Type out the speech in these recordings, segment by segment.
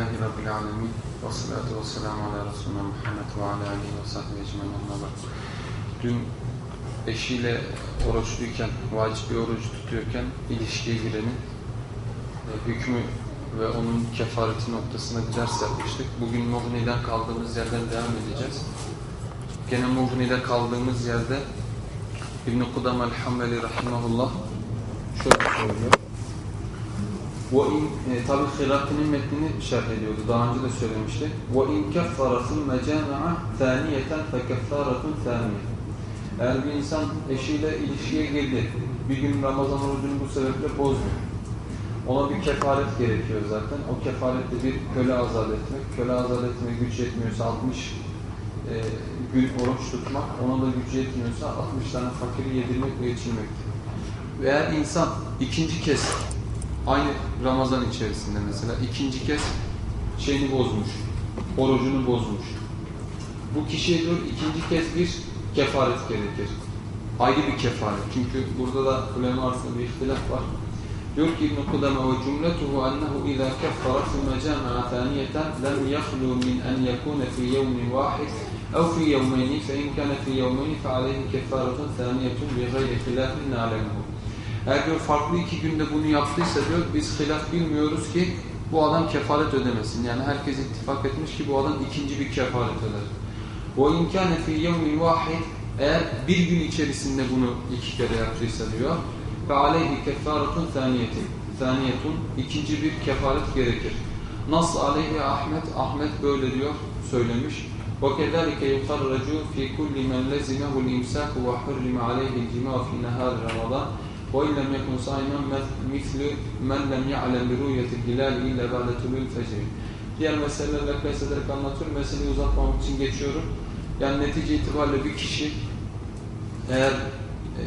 Elhamdülillahi Rabbil Alemin. Ve salatu ve selamu ala Resulüne Muhammed ve ala aleyhi ve sahbihi ecmen. Dün eşiyle oruçluyken, vacip bir oruç tutuyorken ilişkiye girenin e, hükmü ve onun kefareti noktasına bir ders yapmıştık. Bugün Mughni'den kaldığımız yerden devam edeceğiz. Gene Mughni'de kaldığımız yerde İbn-i Kudam el-Hammeli Rahimahullah şöyle söylüyor. وَاِنْ e, Tabi Hiraki'nin metnini şerh ediyordu. Daha önce de söylemişti. وَاِنْ كَفَّرَ ثُمَّ جَامَعَ ثَانِيَةً فَكَفَّارَةٌ ثَانِيَةٌ Eğer bir insan eşiyle ilişkiye girdi, bir gün Ramazan orucunu bu sebeple bozmuyor. Ona bir kefaret gerekiyor zaten. O kefarette bir köle azat etmek. Köle azat etmeye güç yetmiyorsa 60 e, gün oruç tutmak, ona da güç yetmiyorsa 60 tane fakiri yedirmek ve geçirmektir. Eğer insan ikinci kez aynı Ramazan içerisinde mesela ikinci kez şeyini bozmuş, orucunu bozmuş. Bu kişiye diyor ikinci kez bir kefaret gerekir. Ayrı bir kefaret. Çünkü burada da ulema arasında bir ihtilaf var. Diyor ki İbn-i Kudame ve cümletuhu ennehu izâ keffara sümme câme'a thâniyeten lem yahlû min en yekûne fî yevmin vâhid fe in kâne fî yevmeyni fe aleyhi kefâretun thâniyetun bi gayri hilâfin nâlemuhu. Eğer diyor farklı iki günde bunu yaptıysa diyor biz hilaf bilmiyoruz ki bu adam kefaret ödemesin. Yani herkes ittifak etmiş ki bu adam ikinci bir kefaret öder. وَاِنْ كَانَ فِي يَوْمٍ وَاحِدٍ Eğer bir gün içerisinde bunu iki kere yaptıysa diyor فَعَلَيْهِ كَفَّارَةٌ ثَانِيَةٍ Thaniyetun ikinci bir kefaret gerekir. Nas aleyhi Ahmet, Ahmet böyle diyor, söylemiş. وَكَذَلِكَ يُخَرَّجُ فِي كُلِّ مَنْ لَزِمَهُ الْاِمْسَاكُ وَحُرِّمَ عَلَيْهِ الْجِمَاءُ فِي نَهَارِ رَمَضَانِ وَاِنْ لَمْ يَكُنْ صَائِمًا مِثْلُ مَنْ لَمْ يَعْلَمْ بِرُؤْيَةِ الْهِلَالِ اِلَّا بَعْدَ طُلُوءِ الْفَجْرِ Diğer meselelerle kıyas ederek anlatıyorum. Meseleyi uzatmamak için geçiyorum. Yani netice itibariyle bir kişi eğer e,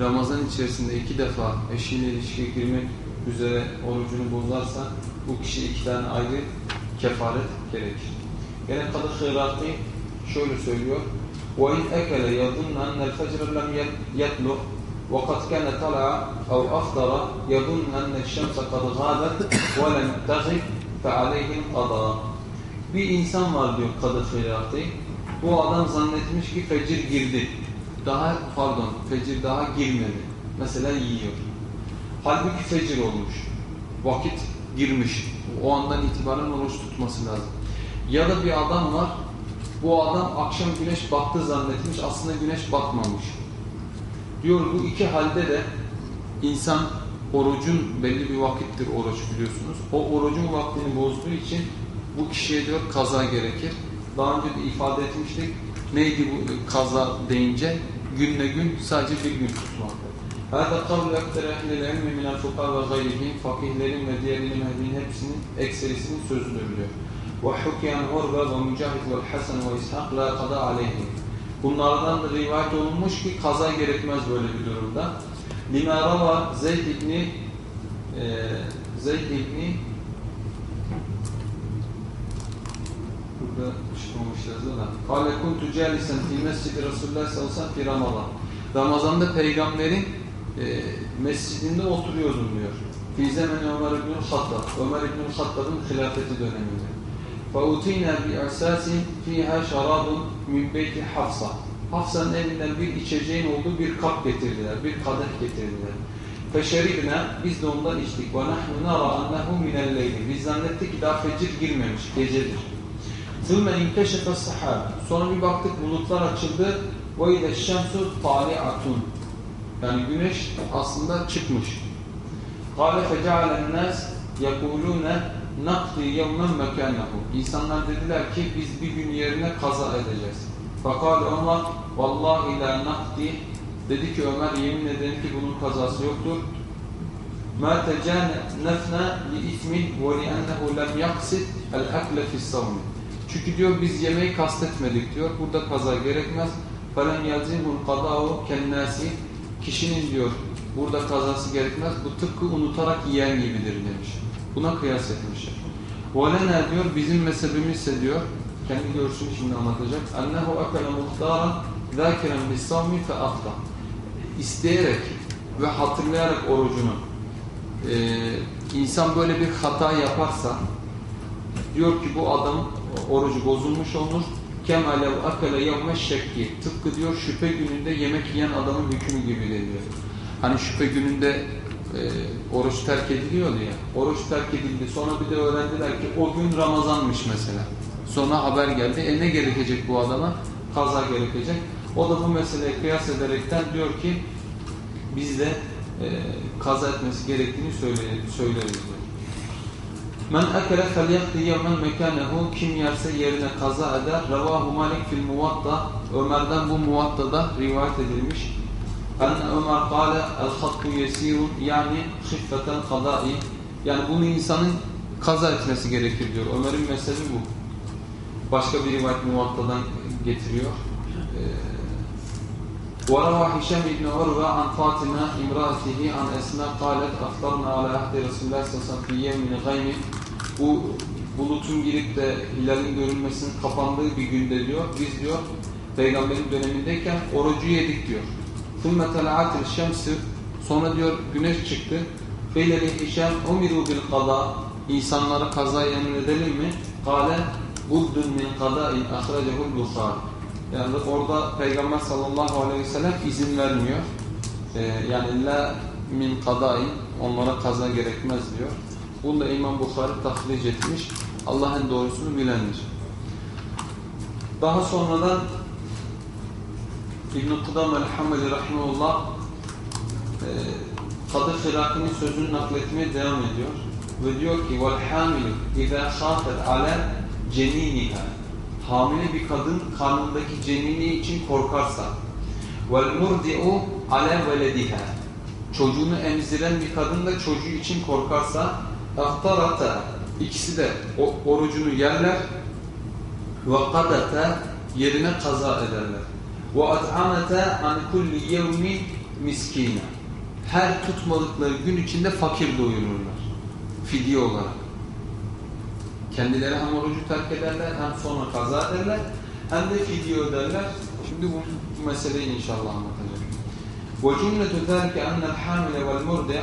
Ramazan içerisinde iki defa eşiyle ilişkiye girmek üzere orucunu bozarsa bu kişi iki tane ayrı kefaret gerekir. Gene Kadı Hırati şöyle söylüyor. وَاِنْ اَكَلَ يَظُنَّ اَنَّ الْفَجْرَ لَمْ يَطْلُقْ وَقَدْ كَانَ طَلَعَ اَوْ اَفْضَرَ يَظُنَّ اَنَّ الشَّمْسَ قَدْ غَابَتْ وَلَمْ تَغِبْ فَعَلَيْهِ الْقَضَى Bir insan var diyor Kadı Hırati. Bu adam zannetmiş ki fecir girdi. Daha pardon fecir daha girmedi. Mesela yiyor. Halbuki fecir olmuş. Vakit girmiş. O andan itibaren oruç tutması lazım. Ya da bir adam var. Bu adam akşam güneş battı zannetmiş. Aslında güneş batmamış. Diyor bu iki halde de insan orucun belli bir vakittir oruç biliyorsunuz. O orucun vaktini bozduğu için bu kişiye diyor kaza gerekir. Daha önce de ifade etmiştik. Neydi bu kaza deyince? Günle gün sadece bir gün tutmak. Hâdâ kavlu ekter ehlil ilmi minel fukâ ve gayrihim fakihlerin ve diğer ilim ehlinin hepsinin ekserisinin sözüdür diyor. Ve hukiyen Urve ve Mücahit ve Hasan ve İshak la. Bunlardan da rivayet olunmuş ki kaza gerekmez böyle bir durumda. Lima rava Zeyd ibni e, Zeyd ibni burada çıkmamış yazıda da. Kale kuntu calisen fi mescidi Resulullah sallallahu aleyhi ve. Ramazan'da peygamberin e, mescidinde oturuyordum diyor. Fi zemeni Ömer ibn Hattab. Ömer ibn Hattab'ın hilafeti döneminde. فَاُتِينَا بِاَسَاسٍ فِيهَا شَرَابٌ مِنْ بَيْتِ Hafsa. Hafsa'nın evinden bir içeceğin olduğu bir kap getirdiler, bir kadeh getirdiler. فَشَرِبْنَا Biz de ondan içtik. وَنَحْنُ نَرَى أَنَّهُ مِنَ اللَّيْلِ Biz zannettik ki daha fecir girmemiş, gecedir. ثُمَّ اِنْكَشَفَ السَّحَابِ Sonra bir baktık bulutlar açıldı. وَاِذَا الشَّمْسُ طَالِعَةٌ Yani güneş aslında çıkmış. قَالَ فَجَعَلَ النَّاسِ يَقُولُونَ نَقْضِ يَوْمًا مَكَانَهُ İnsanlar dediler ki biz bir gün yerine kaza edeceğiz. فَقَالَ Ömer وَاللّٰهِ لَا نَقْضِ Dedi ki Ömer yemin ederim ki bunun kazası yoktur. مَا تَجَانَفْنَا لِإِثْمٍ وَلِأَنَّهُ لَمْ يَقْسِدْ الْأَكْلَ فِي الصَّوْمِ Çünkü diyor biz yemeği kastetmedik diyor. Burada kaza gerekmez. فَلَنْ يَلْزِمُ الْقَضَاءُ كَالنَّاسِ Kişinin diyor burada kazası gerekmez. Bu tıpkı unutarak yiyen gibidir demiş. Buna kıyas etmişler. وَلَنَا diyor bizim mezhebimizse diyor kendi görüşünü şimdi anlatacak. اَنَّهُ اَكَلَ مُخْتَارًا ذَاكِرًا بِالصَّوْمِ فَأَفْضَ İsteyerek ve hatırlayarak orucunu e, insan böyle bir hata yaparsa Diyor ki bu adam orucu bozulmuş olur. Kemalev akale yevme şekki. Tıpkı diyor şüphe gününde yemek yiyen adamın hükmü gibi diyor. Hani şüphe gününde e, oruç terk ediliyordu ya. Oruç terk edildi. Sonra bir de öğrendiler ki o gün Ramazanmış mesela. Sonra haber geldi. E ne gerekecek bu adama? Kaza gerekecek. O da bu meseleyi kıyas ederekten diyor ki biz de e, kaza etmesi gerektiğini söyleriz diyor. Men ekele felyakti yevmen mekanehu kim yerse yerine kaza eder. Revahu Malik fil muvatta Ömer'den bu muvattada rivayet edilmiş. Enne Ömer kâle el hattu yesirun yani hıffeten kadai yani bunu insanın kaza etmesi gerekir diyor. Ömer'in mezhebi bu. Başka bir rivayet muvattadan getiriyor. وروى هشام بن عروة عن فاطمة امرأته عن أسماء قالت أفطرنا على عهد رسول الله صلى الله عليه وسلم في يوم غيم bu bulutun girip de hilalin görünmesinin kapandığı bir günde diyor. Biz diyor peygamberin dönemindeyken orucu yedik diyor. ثُمَّ تَلَعَتِ الشَّمْسِ Sonra diyor güneş çıktı. فَيْلَ لِحِشَمْ اُمِرُوا بِالْقَضَى İnsanlara kazayı emredelim mi? قَالَ بُدٌ مِنْ قَضَاءٍ اَخْرَجَهُ الْبُخَارِ Yani orada Peygamber sallallahu aleyhi ve sellem izin vermiyor. Ee, yani la min kadain onlara kaza gerekmez diyor. Bunu da İmam Bukhari tahlic etmiş. Allah'ın doğrusunu bilendir. Daha sonradan İbn-i Kudam el-Hameli Rahimullah e, Kadı Firaki'nin sözünü nakletmeye devam ediyor. Ve diyor ki وَالْحَامِلُ اِذَا خَافَتْ عَلَى جَن۪ينِهَا Hamile bir kadın karnındaki cenini için korkarsa وَالْمُرْدِعُ عَلَى وَلَدِهَا Çocuğunu emziren bir kadın da çocuğu için korkarsa اَخْتَرَتَ ikisi de orucunu yerler وَقَدَتَ yerine kaza ederler. وَاَطْعَمَتَ عَنْ كُلِّ يَوْمٍ miskine. Her tutmadıkları gün içinde fakir doyururlar. Fidye olarak. Kendileri hem orucu terk ederler hem sonra kaza ederler hem de fidye öderler. Şimdi bu, bu meseleyi inşallah anlatacağım. وَجُمْلَةُ ذَلْكَ أَنَّ الْحَامِلَ وَالْمُرْدِعِ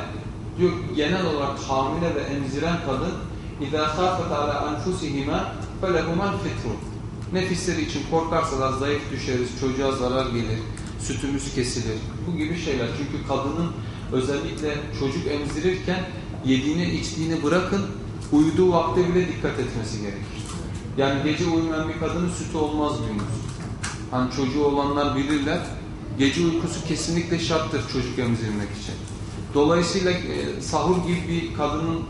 diyor genel olarak hamile ve emziren kadın اِذَا خَافَتْ عَلَى أَنْفُسِهِمَا فَلَهُمَا الْفِتْرُ Nefisleri için korkarsalar zayıf düşeriz, çocuğa zarar gelir, sütümüz kesilir. Bu gibi şeyler. Çünkü kadının özellikle çocuk emzirirken yediğini içtiğini bırakın, uyuduğu vakte bile dikkat etmesi gerekir. Yani gece uyumayan bir kadının sütü olmaz gündüz. Hani çocuğu olanlar bilirler. Gece uykusu kesinlikle şarttır çocuk emzirmek için. Dolayısıyla e, sahur gibi bir kadının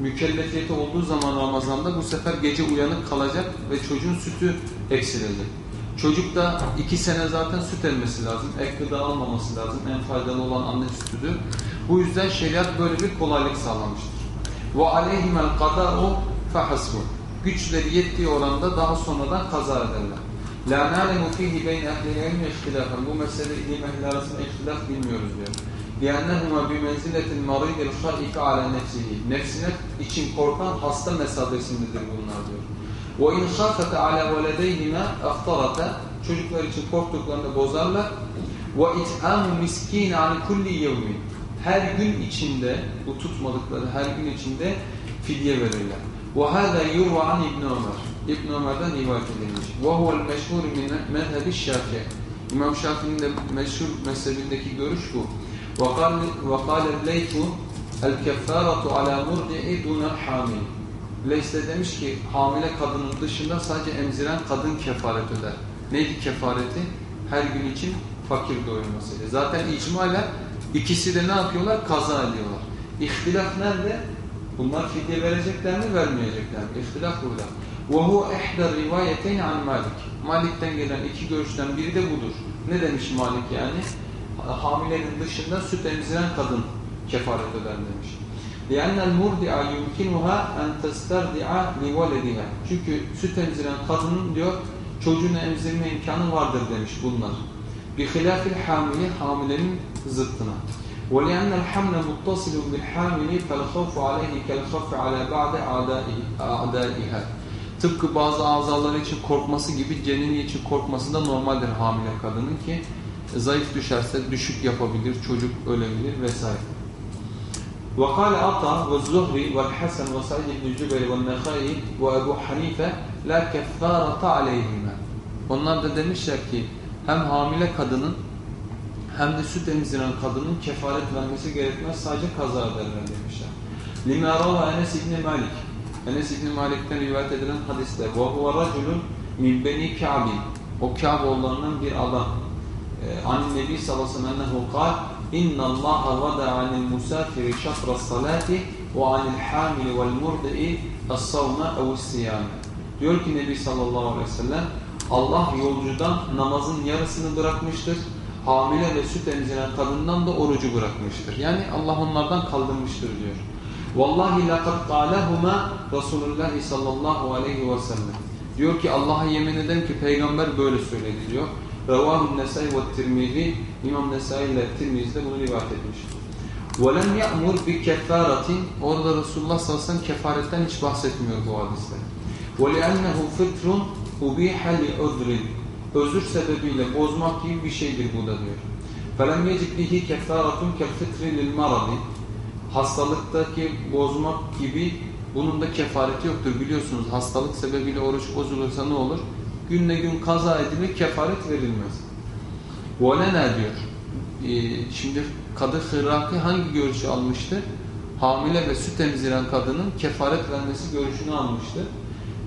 mükellefiyeti olduğu zaman Ramazan'da bu sefer gece uyanık kalacak ve çocuğun sütü eksilecek. Çocuk da iki sene zaten süt emmesi lazım. Ek gıda almaması lazım. En faydalı olan anne sütüdür. Bu yüzden şeriat böyle bir kolaylık sağlamıştır. Aleyhimel kada'u fehasbu. Güçleri yettiği oranda daha sonradan kaza ederler. Na'lemu fihi beyn ehli ilmi ihtilafen. Bu mesele ilim ehli arasında ihtilaf bilmiyoruz diyor. لِيَنَّهُمَا بِمَنْزِلَةِ الْمَرِيدِ الْخَائِفِ عَلَى نَفْسِهِ Nefsine için korkan hasta mesabesindedir bunlar diyor. وَاِنْ خَافَتَ عَلَى وَلَدَيْهِمَا اَفْتَرَةَ Çocuklar için korktuklarını bozarlar. وَاِتْعَامُ مِسْك۪ينَ عَنِ كُلِّ يَوْمٍ Her gün içinde, bu tutmadıkları her gün içinde fidye verirler. وَهَذَا يُرْوَ عَنْ İbn Ömer. İbn Ömer'den rivayet edilmiş. وَهُوَ الْمَشْهُورِ مِنْ مَذْهَبِ الشَّافِعِ İmam Şafii'nin de meşhur mezhebindeki görüş bu. وقال وقال الليث الكفارة على مرضع دون الحامل. Leys de demiş ki hamile kadının dışında sadece emziren kadın kefaret öder. Neydi kefareti? Her gün için fakir doyurmasıydı. Zaten icmayla ikisi de ne yapıyorlar? Kaza ediyorlar. İhtilaf nerede? Bunlar fidye verecekler mi, vermeyecekler mi? İhtilaf burada. وَهُوَ اِحْدَى الرِّوَايَتَيْنِ عَنْ Malik. Malik'ten gelen iki görüşten biri de budur. Ne demiş Malik yani? hamilenin dışında süt emziren kadın kefaret öder demiş. لِأَنَّ الْمُرْدِعَ يُمْكِنُهَا أَنْ تَسْتَرْدِعَ لِوَلَدِهَا Çünkü süt emziren kadının diyor çocuğunu emzirme imkanı vardır demiş bunlar. بِخِلَافِ الْحَامِلِ Hamilenin zıttına. وَلِأَنَّ الْحَمْلَ مُتَّصِلٌ بِالْحَامِلِ فَالْخَوْفُ عَلَيْهِ كَالْخَوْفِ عَلَى بَعْدِ أَعْدَائِهَا Tıpkı bazı azaları için korkması gibi cenini için korkması da normaldir hamile kadının ki zayıf düşerse düşük yapabilir, çocuk ölebilir vesaire. وقال عطاء والزهري والحسن وسعيد بن جبير والنخعي وأبو حنيفة لا كفارة عليهما Onlar da demişler ki hem hamile kadının hem de süt emziren kadının kefaret vermesi gerekmez sadece kaza ederler demişler. Lima rava Enes İbni Malik Enes İbni Malik'ten rivayet edilen hadiste ve huve raculun min beni Ka'bin o Ka'b oğullarından bir adam sallallahu aleyhi ve sellem ennehu kal inna Allah vada anil musafiri şatra salati ve anil hamili vel murdi'i as-savma ev siyame diyor ki Nebi sallallahu aleyhi ve sellem Allah yolcudan namazın yarısını bırakmıştır hamile ve süt emziren kadından da orucu bırakmıştır. Yani Allah onlardan kaldırmıştır diyor. Vallahi laqad qalahuma Resulullah sallallahu aleyhi ve sellem. Diyor ki Allah'a yemin ederim ki peygamber böyle söyledi diyor. Revahu Nesai ve Tirmizi İmam Nesai ile Tirmizi de bunu rivayet etmiş. وَلَمْ يَأْمُرْ بِكَفَّارَةٍ Orada Resulullah sallallahu aleyhi ve sellem kefaretten hiç bahsetmiyor bu hadiste. وَلِأَنَّهُ فِطْرٌ اُبِيحَ لِعُذْرٍ Özür sebebiyle bozmak gibi bir şeydir bu da diyor. فَلَمْ يَجِبْ بِهِ كَفَّارَةٌ كَالْفِطْرِ لِلْمَرَضِ Hastalıktaki bozmak gibi bunun da kefareti yoktur. Biliyorsunuz hastalık sebebiyle oruç bozulursa ne olur? Günle gün kaza edilir, kefaret verilmez. وَلَنَا diyor. Ee, şimdi Kadı Hırraki hangi görüşü almıştı? Hamile ve süt emziren kadının kefaret vermesi görüşünü almıştı.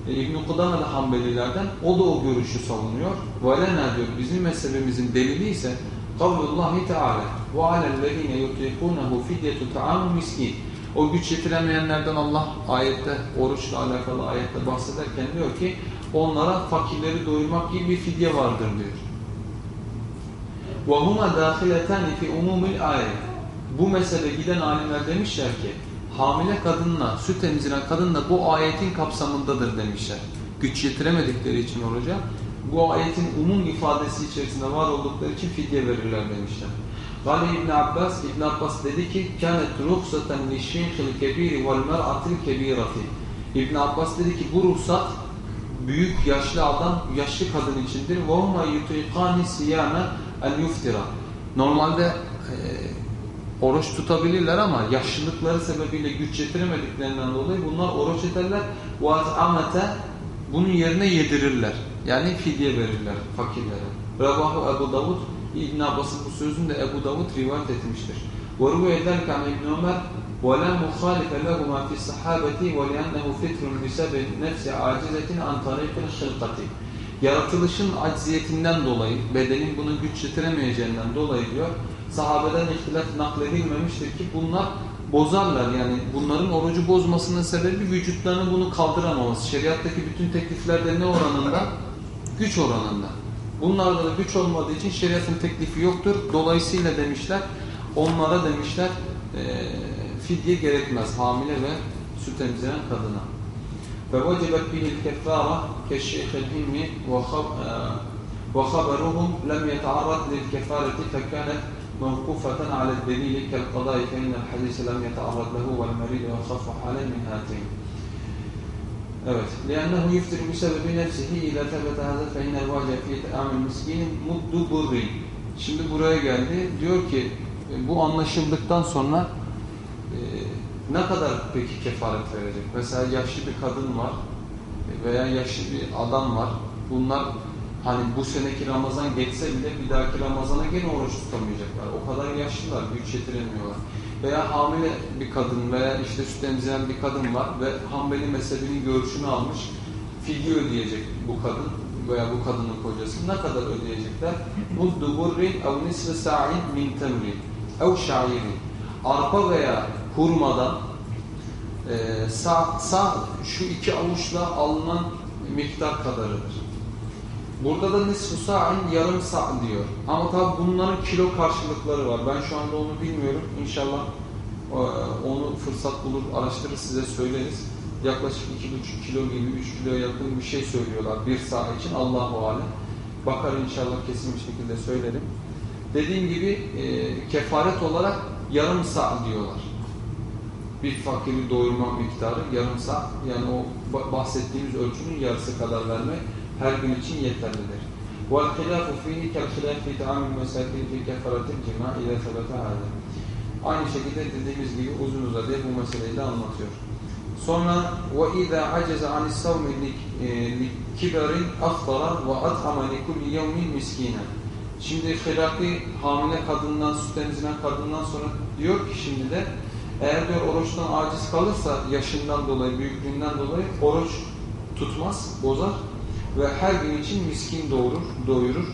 Ee, İbn-i Kudame de Hanbelilerden o da o görüşü savunuyor. وَلَنَا diyor. Bizim mezhebimizin delili ise kavlullahi teala وَعَلَى الَّذ۪ينَ يُطْيقُونَهُ فِدْيَةُ تَعَامُ miskin. O güç yetiremeyenlerden Allah ayette, oruçla alakalı ayette bahsederken diyor ki onlara fakirleri doyurmak gibi bir fidye vardır diyor. وَهُمَا دَاخِلَتَانِ فِي اُمُومِ الْآيَةِ Bu mesele giden alimler demişler ki hamile kadınla, süt emziren kadın da bu ayetin kapsamındadır demişler. Güç yetiremedikleri için oruca bu ayetin umum ifadesi içerisinde var oldukları için fidye verirler demişler. Gale İbn Abbas, İbn Abbas dedi ki كَانَتْ رُخْسَةً لِشِّيخِ الْكَب۪يرِ وَالْمَرْعَةِ الْكَب۪يرَةِ İbn Abbas dedi ki bu ruhsat büyük yaşlı adam, yaşlı kadın içindir. وَهُمَا يُطِيقَانِ سِيَامَ الْيُفْتِرَ Normalde e, oruç tutabilirler ama yaşlılıkları sebebiyle güç yetiremediklerinden dolayı bunlar oruç ederler. وَاَزْعَمَةَ Bunun yerine yedirirler. Yani fidye verirler fakirlere. Revahu Ebu Davud İbn Abbas'ın bu sözünü de Ebu Davud rivayet etmiştir. وَرُوَ اَذَلْكَ عَنْ اِبْنِ عُمَرْ وَلَا مُخَالِفَ لَهُمَا فِي الصَّحَابَةِ وَلِيَنَّهُ فِتْرٌ بِسَبِ نَفْسِ عَاجِزَةٍ عَنْ طَرِيقِ الْخِلْقَةِ Yaratılışın acziyetinden dolayı, bedenin bunu güç yetiremeyeceğinden dolayı diyor, sahabeden ihtilaf nakledilmemiştir ki bunlar bozarlar. Yani bunların orucu bozmasının sebebi vücutlarının bunu kaldıramaması. Şeriattaki bütün tekliflerde ne oranında? Güç oranında. Bunlarda da güç olmadığı için şeriatın teklifi yoktur. Dolayısıyla demişler, onlara demişler e, fidye gerekmez hamile ve süt emziren kadına. فَوَجِبَتْ بِهِ الْكَفَّارَ كَالشَّيْخِ الْهِمِّ وَخَبَرُهُمْ لَمْ يَتَعَرَّضْ لِلْكَفَارَةِ فَكَانَتْ موقوفة على الدليل كالقضاء فإن الحديث لم يتعرض له والمريض يخف عليه من هاتين Evet. لأنه يفتر بسبب نفسه إذا ثبت هذا فإن الواجب في طعام المسكين مد بر. Şimdi buraya geldi. Diyor ki bu anlaşıldıktan sonra e, ne kadar peki kefaret verecek? Mesela yaşlı bir kadın var veya yaşlı bir adam var. Bunlar hani bu seneki Ramazan geçse bile bir dahaki Ramazana gene oruç tutamayacaklar. O kadar yaşlılar, güç yetiremiyorlar. Veya hamile bir kadın veya işte süt emziren bir kadın var ve Hanbeli mezhebinin görüşünü almış. Fidye ödeyecek bu kadın veya bu kadının kocası. Ne kadar ödeyecekler? Muddu burrin ev nisri sa'in min temrin ev şairin. Arpa veya hurmadan e, sağ, sağ şu iki avuçla alınan miktar kadarıdır. Burada da nisfu sa'in yarım sa' diyor. Ama tabi bunların kilo karşılıkları var. Ben şu anda onu bilmiyorum. İnşallah e, onu fırsat bulur, araştırır size söyleriz. Yaklaşık 2,5 kilo gibi 3 kiloya yakın bir şey söylüyorlar bir sa' için. Allahu alem. Bakar inşallah kesin bir şekilde söylerim. Dediğim gibi e, kefaret olarak yarım sa' diyorlar Bir fakiri doyurma miktarı yarım sa' yani o bahsettiğimiz ölçünün yarısı kadar vermek her gün için yeterlidir. وَالْخِلَافُ ف۪يهِ كَالْخِلَافِ فِي تَعَامِ الْمَسَاكِينِ فِي كَفَرَةِ الْجِمَاءِ اِذَا ثَبَتَ هَذَا Aynı şekilde dediğimiz gibi uzun uzadıya bu meseleyi de anlatıyor. Sonra وَاِذَا عَجَزَ عَنِ السَّوْمِ لِكِبَرٍ اَفْطَرَ وَاَطْعَمَ لِكُلِّ يَوْمٍ مِسْكِينًا Şimdi Hiraki hamile kadından, süt emziren kadından sonra diyor ki şimdi de eğer diyor oruçtan aciz kalırsa yaşından dolayı, büyüklüğünden dolayı oruç tutmaz, bozar ve her gün için miskin doğurur, doyurur,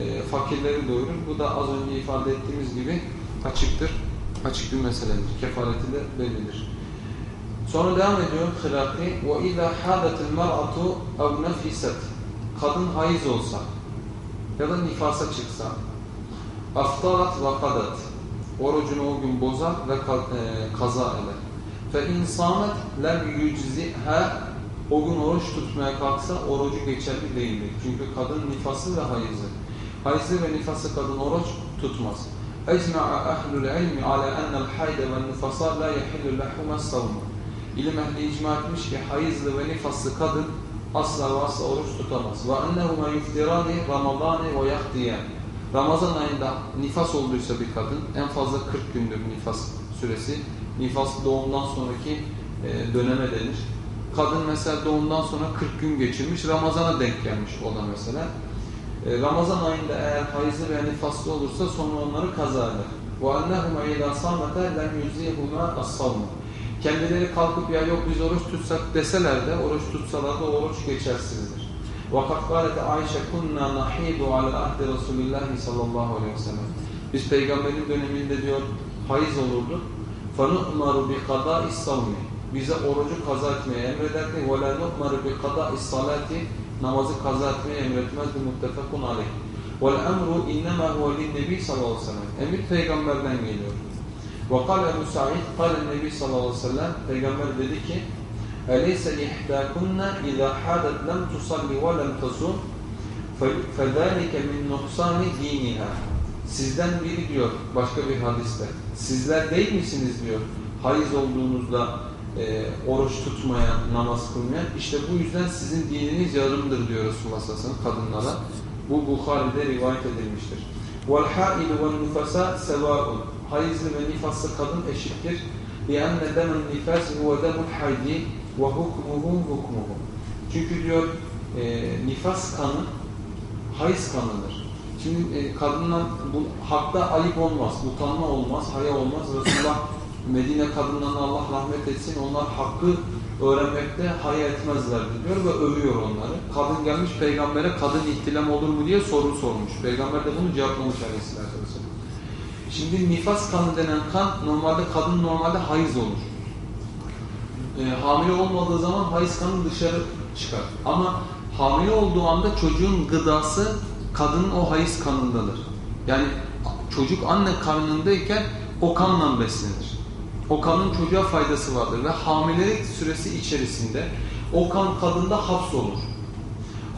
e, fakirleri doyurur. Bu da az önce ifade ettiğimiz gibi açıktır, açık bir meseledir. Kefareti de bellidir. Sonra devam ediyor Hilaki وَاِذَا حَادَتِ الْمَرْأَةُ اَوْ نَفِسَتْ Kadın hayız olsa ya da nifasa çıksa aftarat ve kadat orucunu o gün bozar ve e, kaza eder. Fe insanet lem yücziha o gün oruç tutmaya kalksa orucu geçerli değildir. Çünkü kadın nifası ve hayızı. Hayızı ve nifası kadın oruç tutmaz. Ehlül ilmi ala ennel hayde ve nifasa la yehillu lehuma savmu. İlim ehli icma etmiş ki hayızlı ve nifaslı kadın asla ve asla oruç tutamaz. Yuftirani ramadani ve yahdiyen. Ramazan ayında nifas olduysa bir kadın en fazla 40 gündür nifas süresi. Nifas doğumdan sonraki e, döneme denir. Kadın mesela doğumdan sonra 40 gün geçirmiş, Ramazan'a denk gelmiş o da mesela. E, Ramazan ayında eğer hayızlı veya nifaslı olursa sonra onları kaza eder. وَاَنَّهُمَا اِذَا صَامَتَا لَمْ يُزِيهُمَا الصَّوْمُ Kendileri kalkıp ya yok biz oruç tutsak deseler de, oruç tutsalar da oruç geçersizdir. وَقَدْ قَالَتْ Ayşe كُنَّا نَحِيدُ عَلَى عَهْدِ رَسُولِ اللّٰهِ sallallahu aleyhi ve sellem. Biz peygamberin döneminde diyor hayız olurdu. فَنُؤْمَرُ بِقَضَاءِ الصَّوْمِ Bize orucu kaza etmeye emrederdi. وَلَا نُؤْمَرُ بِقَضَاءِ الصَّلَاتِ Namazı kaza etmeye emretmezdi muttefakun aleyh. وَالْاَمْرُ اِنَّمَا هُوَ لِلنَّبِي sallallahu aleyhi ve sellem. Emir peygamberden geliyor. وقال Ebu Sa'id, قال النبي sallallahu aleyhi ve sellem, Peygamber dedi ki, أَلَيْسَ لِحْدَاكُنَّ اِذَا حَادَتْ لَمْ تُصَلِّ وَلَمْ تَصُمْ فَذَٰلِكَ مِنْ نُقْصَانِ دِينِهَا Sizden biri diyor başka bir hadiste, sizler değil misiniz diyor, hayız olduğunuzda e, oruç tutmayan, namaz kılmayan, işte bu yüzden sizin dininiz yarımdır diyor Resulullah sallallahu aleyhi ve sellem kadınlara. Bu Bukhari'de rivayet edilmiştir. وَالْحَائِلُ وَالنُّفَسَا سَوَاءٌ hayızlı ve nifaslı kadın eşittir. لِأَنَّ دَمَ النِّفَاسِ هُوَ دَمُ الْحَيْدِ وَهُكْمُهُ هُكْمُهُ Çünkü diyor e, nifas kanı hayız kanıdır. Şimdi e, kadından bu hakta ayıp olmaz, utanma olmaz, haya olmaz. Resulullah Medine kadınlarına Allah rahmet etsin onlar hakkı öğrenmekte haya etmezlerdi diyor ve övüyor onları. Kadın gelmiş peygambere kadın ihtilam olur mu diye soru sormuş. Peygamber de bunu cevaplamış aleyhissalatü vesselam. Şimdi nifas kanı denen kan normalde kadın normalde hayız olur. E, hamile olmadığı zaman hayız kanı dışarı çıkar. Ama hamile olduğu anda çocuğun gıdası kadının o hayız kanındadır. Yani çocuk anne karnındayken o kanla beslenir. O kanın çocuğa faydası vardır ve hamilelik süresi içerisinde o kan kadında hapsolur.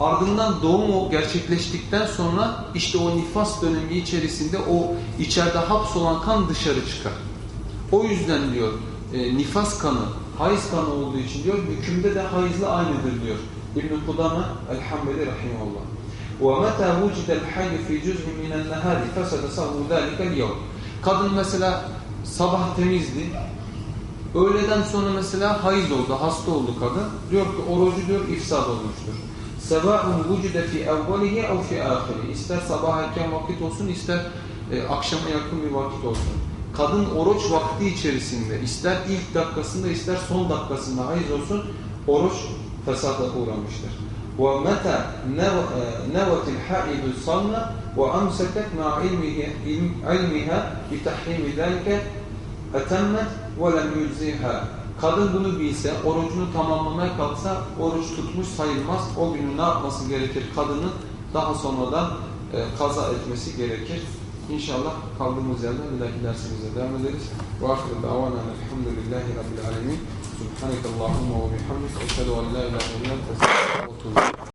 Ardından doğum gerçekleştikten sonra işte o nifas dönemi içerisinde o içeride hapsolan kan dışarı çıkar. O yüzden diyor e, nifas kanı, hayız kanı olduğu için diyor hükümde de hayızla aynıdır diyor. İbn-i Kudame el-Hambeli rahimahullah. وَمَتَى وُجِدَ الْحَيْلِ فِي جُزْءٍ مِنَ النَّهَارِ فَسَدَ سَهُ ذَٰلِكَ الْيَوْمِ Kadın mesela sabah temizdi. Öğleden sonra mesela hayız oldu, hasta oldu kadın. Diyor ki orucu diyor ifsad olmuştur. Sevâ'un vücude fi evvelihi ev fi ahiri. İster sabah erken vakit olsun, ister e, akşama yakın bir vakit olsun. Kadın oruç vakti içerisinde, ister ilk dakikasında, ister son dakikasında hayız olsun, oruç fesada uğramıştır. وَمَتَى نَوَتِ الْحَائِدُ الصَّلَّ وَأَمْسَكَتْ مَا عِلْمِهَا بِتَحْرِيمِ ذَلِكَ اَتَمَّتْ وَلَمْ يُجْزِهَا Kadın bunu bilse, orucunu tamamlamaya kalksa oruç tutmuş sayılmaz. O günü ne yapması gerekir? Kadının daha sonradan e, kaza etmesi gerekir. İnşallah kaldığımız yerden bir dahaki dersimize devam ederiz. Ve ahiru davana elhamdülillahi rabbil alemin. Subhaneke Allahumma ve bihamdik. Eşhedü en la ilahe illa